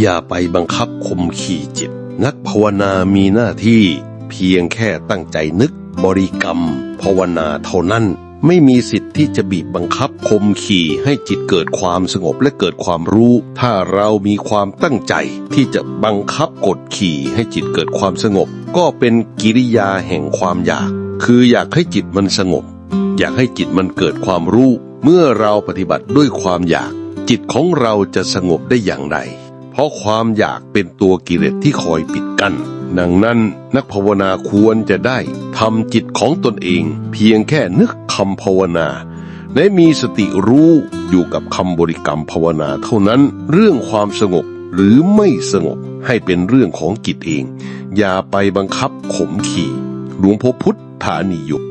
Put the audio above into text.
อย่าไปบังคับข่มขี่จิต นักภาวนามีหน้าที่ เพียงแค่ตั้งใจนึก บริกรรม ภาวนาเท่านั้น ไม่มีสิทธิ์ที่จะบีบบังคับข่มขี่ให้จิตเกิดความสงบและเกิดความรู้ ถ้าเรามีความตั้งใจที่จะบังคับกดขี่ให้จิตเกิดความสงบ ก็เป็นกิริยาแห่งความอยาก คืออยากให้จิตมันสงบ อยากให้จิตมันเกิดความรู้ เมื่อเราปฏิบัติด้วยความอยากจิตของเราจะสงบได้อย่างไร เพราะความอยากเป็นตัวกิเลสที่คอยปิดกัน้นดังนั้นนักภาวนาควรจะได้ทำจิตของตนเอง เพียงแค่นึกคำภาวนาและมีสติรู้อยู่กับคำบริกรรมภาวนาเท่านั้น เรื่องความสงบหรือไม่สงบให้เป็นเรื่องของจิตเอง อย่าไปบังคับข่มขี่ หลวงพ่อพุทธานิยก